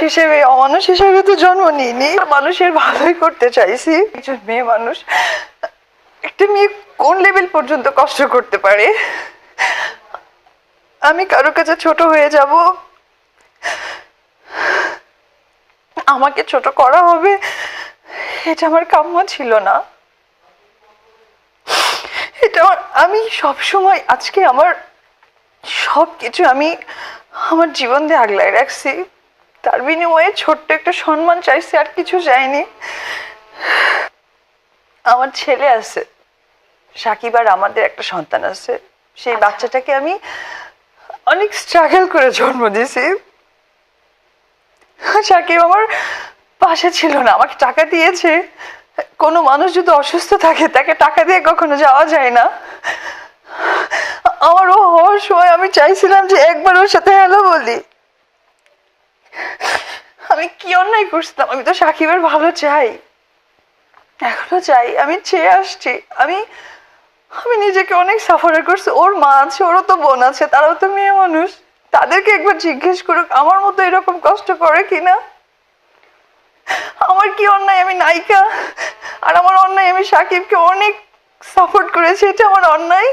হিসেবে, অমানুষ হিসেবে তো জন্ম নিইনি, মানুষের ভালোই করতে চাইছি। একজন মেয়ে মানুষ, একটা মেয়ে কোন লেভেল পর্যন্ত কষ্ট করতে পারে? আমি কারও কাছে ছোট হয়ে যাব। আমাকে ছোট করা হবে, এটা আমার কাম্য ছিল না। এটা আমার- আমি সব সময় আজকে আমার সব কিছু আমি আমার জীবন দিয়ে আগলায় রাখছি। তার বিনিময়ে ছোট্ট একটা সম্মান চাইছি আর কিছু চাইনি। আমার ছেলে আছে সাকিব আর আমাদের একটা সন্তান আছে। সেই বাচ্চাটাকে আমি অনেক স্ট্রাগল করে জন্ম দিয়েছি। সাকিব আমার পাশে ছিল না আমাকে টাকা দিয়েছে। কোনো মানুষ যদি অসুস্থ থাকে তাকে টাকা দিয়ে কখনো যাওয়া যায় না। আমার ও হওয়ার সময় আমি চাইছিলাম যে একবার ওর সাথে হ্যালো বলি। আমি কি অন্যায় করছিলাম? আমি তো সাকিবের ভালো চাই। এখনও চাই। আমি চেয়ে আসছি। আমি আমি নিজেকে অনেক সাফার করছি। ওর মা আছে, ওরও তো বোন আছে, তারাও তো মেয়ে মানুষ। তাদেরকে একবার জিজ্ঞেস করুক, আমার মতো এরকম কষ্ট করে কিনা আমার কি অন্যায়? আমি নায়িকা। আর আমার অন্যায় আমি সাকিবকে অনেক সাপোর্ট করেছি, এটা আমার অন্যায়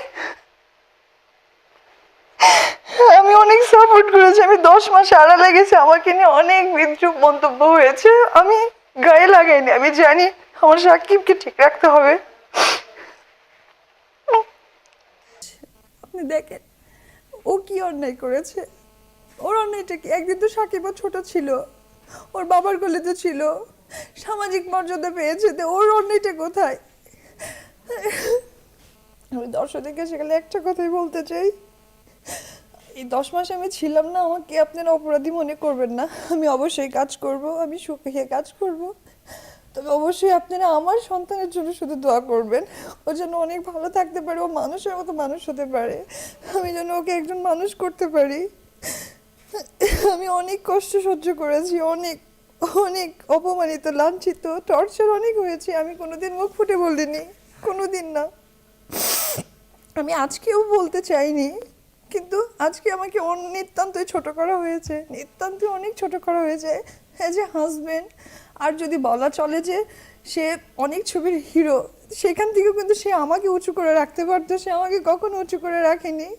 আমি অনেক সাপোর্ট করেছি, আমি দশ মাস আড়া লেগেছে, আমাকে নিয়ে অনেক বিদ্রুপ মন্তব্য হয়েছে। আমি গায়ে লাগাইনি, আমি জানি আমার সাকিবকে ঠিক রাখতে হবে। আপনি দেখেন, ও কি অন্যায় করেছে? ওর অন্যায়টা কি? একদিন তো সাকিবও ছোট ছিল, ওর বাবার কোলে তো ছিল, সামাজিক মর্যাদা পেয়েছে, তো ওর অন্যায়টা কোথায়? আমি দর্শকদেরকে সেখানে একটা কথাই বলতে চাই এই দশ মাস আমি ছিলাম না, আমাকে আপনারা অপরাধী মনে করবেন না। আমি অবশ্যই কাজ করব, আমি সুখে কাজ করব। তবে অবশ্যই আপনারা আমার সন্তানের জন্য শুধু দোয়া করবেন। ও যেন অনেক ভালো থাকতে পারে, ও মানুষের মতো মানুষ হতে পারে। আমি যেন ওকে একজন মানুষ করতে পারি। আমি অনেক কষ্ট সহ্য করেছি, অনেক অনেক অপমানিত, লাঞ্ছিত, টর্চার অনেক হয়েছে। আমি কোনোদিন মুখ ফুটে বলিনি, কোনোদিন না। আমি আজকেও বলতে চাইনি, কিন্তু আজকে আমাকে নিতান্তই ছোট করা হয়েছে, নিতান্তই অনেক ছোট করা হয়েছে অ্যাজ এ হাজব্যান্ড আর যদি বলা চলে যে সে অনেক ছবির হিরো সেখান থেকেও কিন্তু সে আমাকে উঁচু করে রাখতে পারতো, সে আমাকে কখনো উঁচু করে রাখেনি।